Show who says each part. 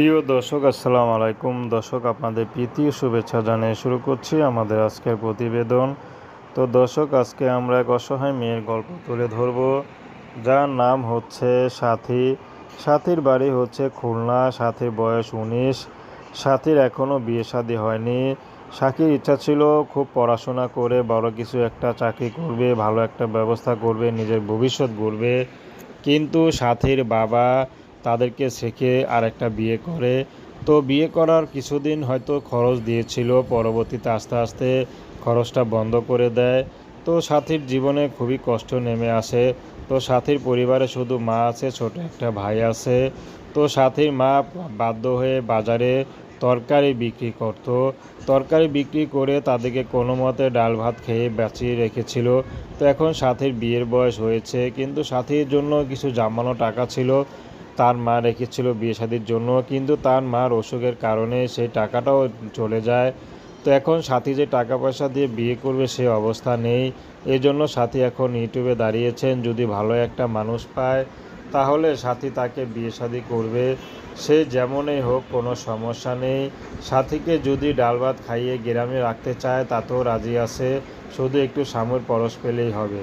Speaker 1: প্রিয় দর্শক, আসসালামু আলাইকুম। দর্শক, আপনাদের প্রীতি শুভেচ্ছা জানিয়ে শুরু করছি আমাদের আজকের প্রতিবেদন। তো দর্শক, আজকে আমরা এক অসহায় মেয়ের গল্প তুলে ধরব। যার নাম হচ্ছে সাথী। সাথীর বাড়ি হচ্ছে খুলনা, সাথীর বয়স উনিশ। সাথীর এখনও বিয়ে শাদী হয়নি। সাকির ইচ্ছা ছিল খুব পড়াশোনা করে বড় কিছু একটা চাকরি করবে, ভালো একটা ব্যবস্থা করবে, নিজের ভবিষ্যৎ গড়বে। কিন্তু সাথীর বাবা তাদেরকে শেখে আর একটা বিয়ে করে। তো বিয়ে করার কিছুদিন হয়তো খরচ দিয়েছিল, পরবর্তীতে আস্তে আস্তে খরচটা বন্ধ করে দেয়। তো সাথীর জীবনে খুবই কষ্ট নেমে আসে। তো সাথীর পরিবারে শুধু মা আছে, ছোট একটা ভাই আছে। তো সাথীর মা বাধ্য হয়ে বাজারে তরকারি বিক্রি করত। তরকারি বিক্রি করে তাদেরকে কোনো মতে ডাল ভাত খেয়ে বেঁচিয়ে রেখেছিল। তো এখন সাথীর বিয়ের বয়স হয়েছে, কিন্তু সাথীর জন্য কিছু জমানো টাকা ছিল। তার মা রেখেছিল বিয়ে শাদির জন্য, কিন্তু তার মার অসুখের কারণে সেই টাকাটাও চলে যায়। তো এখন সাথী যে টাকা পয়সা দিয়ে বিয়ে করবে সে অবস্থা নেই। এই জন্য সাথী এখন ইউটিউবে দাঁড়িয়েছেন, যদি ভালো একটা মানুষ পায়, তাহলে সাথী তাকে বিয়ে শাদি করবে। সে যেমনই হোক, কোনো সমস্যা নেই। সাথীকে যদি ডাল ভাত খাইয়ে গ্রামে রাখতে চায়, তাতেও রাজি আছে। শুধু একটু সামুর পরশ পেলেই হবে।